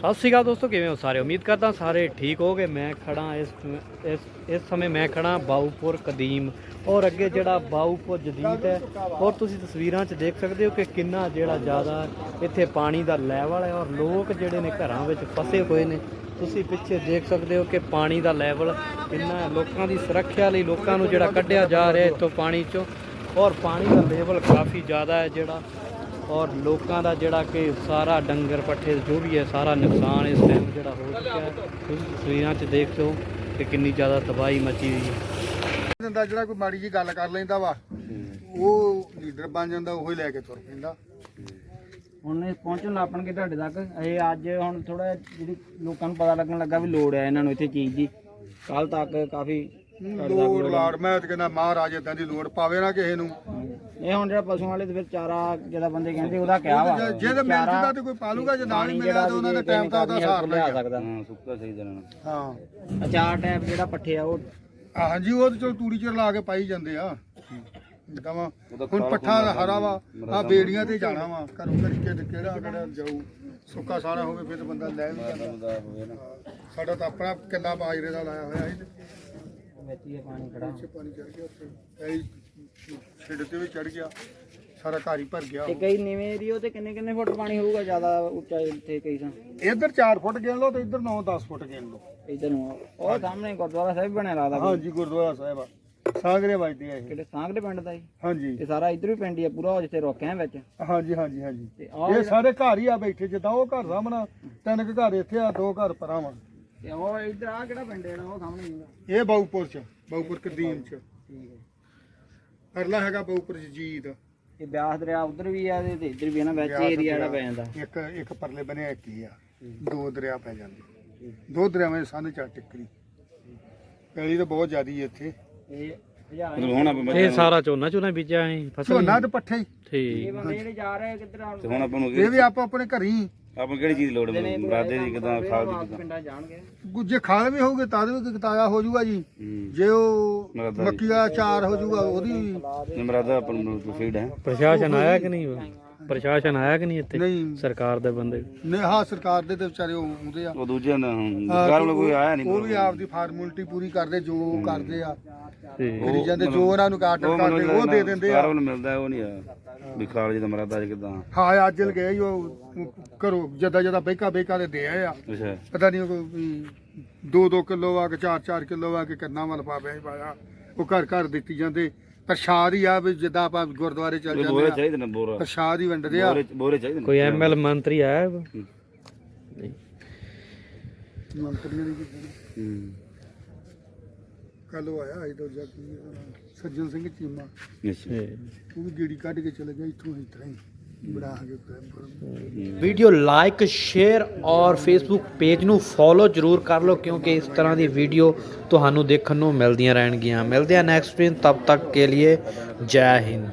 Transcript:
ਸਤਿ ਸ਼੍ਰੀ ਅਕਾਲ ਦੋਸਤੋ, ਕਿਵੇਂ ਹੋ ਸਾਰੇ? ਉਮੀਦ ਕਰਦਾ ਸਾਰੇ ਠੀਕ ਹੋਗੇ ਮੈਂ ਖੜਾ ਇਸ ਇਸ ਇਸ ਸਮੇਂ ਮੈਂ ਖੜਾ ਬਾਊਪੁਰ ਕਦੀਮ। ਔਰ ਅੱਗੇ ਜਿਹੜਾ ਬਾਊਪੁਰ ਜਦੀਦ ਹੈ, ਔਰ ਤੁਸੀਂ ਤਸਵੀਰਾਂ 'ਚ ਦੇਖ ਸਕਦੇ ਹੋ ਕਿ ਕਿੰਨਾ ਜਿਹੜਾ ਜ਼ਿਆਦਾ ਇੱਥੇ ਪਾਣੀ ਦਾ ਲੈਵਲ ਹੈ, ਔਰ ਲੋਕ ਜਿਹੜੇ ਨੇ ਘਰਾਂ ਵਿੱਚ ਫਸੇ ਹੋਏ ਨੇ। ਤੁਸੀਂ ਪਿੱਛੇ ਦੇਖ ਸਕਦੇ ਹੋ ਕਿ ਪਾਣੀ ਦਾ ਲੈਵਲ ਕਿੰਨਾ ਹੈ। ਲੋਕਾਂ ਦੀ ਸੁਰੱਖਿਆ ਲਈ ਲੋਕਾਂ ਨੂੰ ਜਿਹੜਾ ਕੱਢਿਆ ਜਾ ਰਿਹਾ ਇੱਥੋਂ ਪਾਣੀ 'ਚੋਂ। ਔਰ ਪਾਣੀ ਦਾ ਲੈਵਲ ਕਾਫੀ ਜ਼ਿਆਦਾ ਹੈ ਜਿਹੜਾ ਔਰ ਲੋਕਾਂ ਦਾ ਜਿਹੜਾ ਕਿ ਸਾਰਾ ਡੰਗਰ ਪੱਠੇ ਜੋ ਵੀ ਹੈ ਸਾਰਾ ਨੁਕਸਾਨ ਇਸ ਟਾਈਮ ਜਿਹੜਾ ਹੋ ਚੁੱਕਿਆ ਹੈ। ਤੁਸੀਂ ਤਸਵੀਰਾਂ 'ਚ ਦੇਖ ਹੋ ਕਿ ਕਿੰਨੀ ਜ਼ਿਆਦਾ ਤਬਾਹੀ ਮਚੀ ਹੋਈ ਹੈ। ਦਿੰਦਾ ਜਿਹੜਾ ਕੋਈ ਮਾੜੀ ਜੀ ਗੱਲ ਕਰ ਲੈਂਦਾ ਵਾ ਉਹ ਲੀਡਰ ਬਣ ਜਾਂਦਾ ਉਹੀ ਲੈ ਕੇ ਤੁਰ ਪੈਂਦਾ। ਹੁਣ ਇਹ ਪਹੁੰਚਣ ਲੱਪਣਗੇ ਤੁਹਾਡੇ ਤੱਕ ਇਹ ਅੱਜ ਹੁਣ ਥੋੜਾ ਜਿਹੜੀ ਲੋਕਾਂ ਨੂੰ ਪਤਾ ਲੱਗਣ ਲੱਗਾ ਵੀ ਲੋੜ ਹੈ ਇਹਨਾਂ ਨੂੰ ਇੱਥੇ ਚੀਜ਼ ਦੀ। ਕੱਲ ਤੱਕ ਕਾਫੀ ਲੋੜ ਲਾੜ ਮੈਂ ਤਾਂ ਕਹਿੰਦਾ ਮਹਾਰਾਜ ਇਦਾਂ ਦੀ ਲੋੜ ਪਾਵੇ ਨਾ ਕਿਸੇ ਨੂੰ। ਇਹ ਹੁਣ ਜਿਹੜਾ ਪਸ਼ੂਆਂ ਵਾਲੇ ਤੇ ਫਿਰ ਚਾਰਾ ਜਿਹੜਾ ਬੰਦੇ ਕਹਿੰਦੇ ਉਹਦਾ ਕਿਹਾ ਵਾ। ਜੇ- ਜਿਹਦੇ ਮਿਲ ਜੂਗਾ ਤੇ ਕੋਈ ਪਾਲੂਗਾ ਜੇ ਨਾਲ ਹੀ ਮਿਲਿਆ ਤਾਂ ਉਹਨਾਂ ਦੇ ਟਾਈਮ ਤਾਂ ਉਹਦਾ ਸਾਰ ਲਿਆ। ਸਕਦਾ। ਸੁੱਕਾ ਸਹੀ ਦੇਣਾ। ਹਾਂ। ਅਚਾਰ ਟੈਪ ਜਿਹੜਾ ਪੱਠੇ ਆ ਉਹ ਹਾਂਜੀ ਉਹ ਤਾਂ ਚਲੋ ਤੂੜੀ ਚ ਲਾ ਕੇ ਪਾਈ ਜਾਂਦੇ ਆ। ਜਿੱਦਾਂ ਵਾ ਹੁਣ ਪੱਠਾ ਦਾ ਹਰਾ ਵਾ ਆ ਬੇੜੀਆਂ ਤੇ ਜਾਣਾ ਵਾ ਘਰੋਂ ਕਰਕੇ ਤੇ ਕਿਹੜਾ ਕਿਹੜਾ ਜਾਊ ਸੁੱਕਾ ਸਾਰਾ ਹੋਵੇ ਫਿਰ ਤਾਂ ਬੰਦਾ ਲੈ ਵੀ ਜਾਂਦਾ। ਸਾਡਾ ਤਾਂ ਆਪਣਾ ਕਿੱਲਾ ਬਾਜਰੇ ਦਾ ਲਾਇਆ ਹੋਇਆ ਸੀ। ਤੇ ਵਿੱਚ ਹੀ ਇਹ ਪਾਣੀ ਖੜਾ। ਪਿੱਛੇ ਪਾਣੀ ਚੜ ਗਿਆ ਉੱਥੇ। ਛਿੜ ਤੇ ਵੀ ਚੜ ਗਿਆ ਸਾਰਾ ਘਰ ਹੀ ਭਰ ਗਿਆ ਤੇ ਕਈ ਨੀਵੇਂ ਏਰੀਓ ਤੇ ਕਿੰਨੇ ਕਿੰਨੇ ਫੁੱਟ ਪਾਣੀ ਹੋਊਗਾ ਜ਼ਿਆਦਾ ਉੱਚਾ ਇੱਥੇ ਕਈ ਤਾਂ ਇੱਧਰ 4 ਫੁੱਟ ਗਿਣ ਲਓ ਤੇ ਇੱਧਰ 9-10 ਫੁੱਟ ਗਿਣ ਲਓ। ਇਧਰ ਨੂੰ ਉਹ ਸਾਹਮਣੇ ਗੁਰਦੁਆਰਾ ਸਾਹਿਬ ਬਣਿਆ ਲੱਗਦਾ ਕੋਈ। ਹਾਂਜੀ ਗੁਰਦੁਆਰਾ ਸਾਹਿਬ ਆ। ਸਾਗਰੇ ਵੱਜਦੇ ਆ ਇਹ। ਕਿਹੜੇ ਸਾਂਗੜੇ ਪਿੰਡ ਦਾ ਜੀ? ਹਾਂਜੀ। ਇਹ ਸਾਰਾ ਇਧਰ ਵੀ ਪਿੰਡ ਹੀ ਆ ਪੂਰਾ ਜਿੱਥੇ ਰੋਕਿਆ ਵਿੱਚ। ਹਾਂਜੀ ਹਾਂਜੀ ਹਾਂਜੀ। ਇਹ ਸਾਰੇ ਘਰ ਹੀ ਆ ਬੈਠੇ ਜਿੱਦਾਂ ਉਹ ਘਰ ਸਾਹਮਣਾ ਤਿੰਨ ਕੁ ਘਰ ਇੱਥੇ ਆ ਦੋ ਘਰ ਪਰਾਂ ਵਾ। ਤੇ ਉਹ ਇਧਰ ਆ ਕਿਹੜਾ ਪਿੰਡ ਹੈ ਉਹ ਸਾਹਮਣੇ ਹੀ ਇਹ ਬਾਊਪੁਰ ਚ ਬਾਊਪੁਰ ਕਦੀਮ ਚ। ਠੀਕ ਹੈ। ਪਰਲਾ ਹੈਗਾ ਬਾਊਪੁਰ ਜੀਤ ਇਹ ਬਿਆਸ ਦਰਿਆ ਉਧਰ ਵੀ ਆ ਤੇ ਇਧਰ ਵੀ ਆ ਨਾ ਵਿੱਚ ਏਰੀਆ ਜਿਹੜਾ ਪੈ ਜਾਂਦਾ। ਇੱਕ ਇੱਕ ਪਰਲੇ ਬਨੇ ਇੱਕ ਹੀ ਆ। ਦੋ ਦਰਿਆ ਪੈ ਜਾਂਦੇ। ਦੋ ਦਰਿਆਵਾਂ ਦੇ ਸੰਧ ਚੜ ਟਿੱਕਰੀ। ਪੈਲੀ ਤਾਂ ਬਹੁਤ ਜ਼ਿਆਦੀ ਇੱਥੇ। ਇਹ ਹਜ਼ਾਰਾਂ ਮਤਲਬ ਹੁਣ ਆਪਾਂ ਇਹ ਸਾਰਾ ਝੋਨਾ ਝੋਨਾ ਬੀਜਿਆ ਹੈ ਫਸਲ ਝੋਨਾ ਤੇ ਪੱਠੇ ਹੀ। ਠੀਕ। ਇਹ ਬੰਦੇ ਜਿਹੜੇ ਜਾ ਰਹੇ ਕਿੱਧਰ ਆ ਤੇ ਹੁਣ ਆਪਾਂ ਨੂੰ ਇਹ ਵੀ ਆਪੋ ਆਪਣੇ ਘਰ ਹੀ। ਆਪਾਂ ਕਿਹੜੀ ਚੀਜ਼ ਦੀ ਲੋੜ ਹੈ ਮਰਾਦੇ ਦੀ ਕਿਦਾਂ ਖਾਦ ਦੀ ਕਿਦਾਂ? ਪਿੰਡਾਂ ਜਾਣਗੇ। ਜੇ ਖਾਲ ਵੀ ਹੋਊਗੇ ਤਦ ਵੀ ਕਿਤਾਇਆ ਹੋ ਜਾਊਗਾ ਜੀ। ਜੇ ਉਹ। ਮੱਕੀ ਦਾ ਚਾਰ ਹੋ ਜਾਊਗਾ ਉਹਦੀ ਮਰਾਦਾ ਆਪਾਂ ਨੂੰ ਫੀਡ ਹੈ ਪ੍ਰਸ਼ਾਸਨ ਆਇਆ ਕਿ ਨਹੀਂ ਪ੍ਰਸ਼ਾਸਨ ਆਇਆ ਕਿ ਨਹੀਂ ਇੱਥੇ? ਨਹੀਂ। ਸਰਕਾਰ ਦੇ ਬੰਦੇ? ਨੇ ਹਾਂ ਸਰਕਾਰ ਦੇ ਤੇ ਵਿਚਾਰੇ ਉਹ ਆਉਂਦੇ ਆ। ਉਹ ਦੂਜਿਆਂ ਦਾ ਹੁਣ ਸਰਕਾਰ ਵੱਲੋਂ ਕੋਈ ਆਇਆ ਨਹੀਂ ਉਹ ਵੀ ਆਪਦੀ ਫਾਰਮੈਲਿਟੀ ਪੂਰੀ ਕਰਦੇ ਜੋ ਉਹ ਕਰਦੇ ਆ। ਤੇ ਕਰੀ ਜਾਂਦੇ ਜੋ ਉਹਨਾਂ ਨੂੰ ਆਰਡਰ ਕਰਦੇ ਉਹ ਦੇ ਦਿੰਦੇ ਸਰਕਾਰ ਆ ਵੱਲੋਂ ਮਿਲਦਾ ਉਹ ਨਹੀਂ ਆ। ਵੀ ਖਾਲ ਜੀ ਦਾ ਮਰਾਦਾ ਕਿਦਾਂ? ਹਾਂ ਅੱਜ ਲ ਗਏ ਉਹ ਘਰੋਂ ਜਦਾ ਜਦਾ ਬੈਕਾ ਬੈਕਾ ਦੇ ਦੇ ਆਏ ਆ। ਅੱਛਾ। ਪਤਾ ਨਹੀਂ ਕੋਈ 2-2 ਕਿਲੋ ਆ ਕੇ 4-4 ਕਿਲੋ ਆ ਕੇ ਕਿੰਨਾ ਮਲ ਪਾਵੇ ਪਾਇਆ। ਉਹ ਘਰ ਘਰ ਦਿੱਤੀ ਜਾਂਦੇ। ਪ੍ਰਸ਼ਾਦ ਹੀ ਆ ਵੀ ਜਿੱਦਾਂ ਆਪਾਂ ਗੁਰਦੁਆਰੇ ਚੱਲ ਜਾਂਦੇ ਬੋਰੇ ਆ। ਚਾਹੀਦੇ ਨੇ ਬੋਰਾ। ਪ੍ਰਸ਼ਾਦ ਹੀ ਵੰਡਦੇ ਆ। ਬੋਰੇ ਬੋਰੇ ਚਾਹੀਦੇ ਨੇ। ਕੋਈ ਐਮਐਲ ਮੰਤਰੀ ਆਇਆ ਵਾ? ਨਹੀਂ। ਮੰਤਰੀਆਂ ਦੀ ਹੂੰ। ਕੱਲ ਉਹ ਆਇਆ ਇਹ ਦੂਜਾ ਕੀ ਉਹਦਾ ਸੱਜਣ ਸਿੰਘ ਚੀਮਾ। ਅੱਛਾ। ਇਹ ਉਹ ਵੀ ਗੇੜੀ ਕੱਢ ਕੇ ਚਲੇ ਗਿਆ ਇੱਥੋਂ ਇਸ ਤਰ੍ਹਾਂ ਹੀ। ਬੜਾ ਆ ਵੀਡੀਓ ਲਾਈਕ, ਸ਼ੇਅਰ ਔਰ ਫੇਸਬੁੱਕ ਪੇਜ ਨੂੰ ਫੋਲੋ ਜਰੂਰ ਕਰ ਲਓ ਕਿਉਂਕਿ ਇਸ ਤਰ੍ਹਾਂ ਦੀ ਵੀਡੀਓ ਤੁਹਾਨੂੰ ਦੇਖਣ ਨੂੰ ਮਿਲਦੀਆਂ ਰਹਿਣਗੀਆਂ। ਮਿਲਦੇ ਆ ਨੈਕਸਟ ਦਿਨ ਤਬ ਤੱਕ ਕੇ ਲਈ ਜੈ ਹਿੰਦ।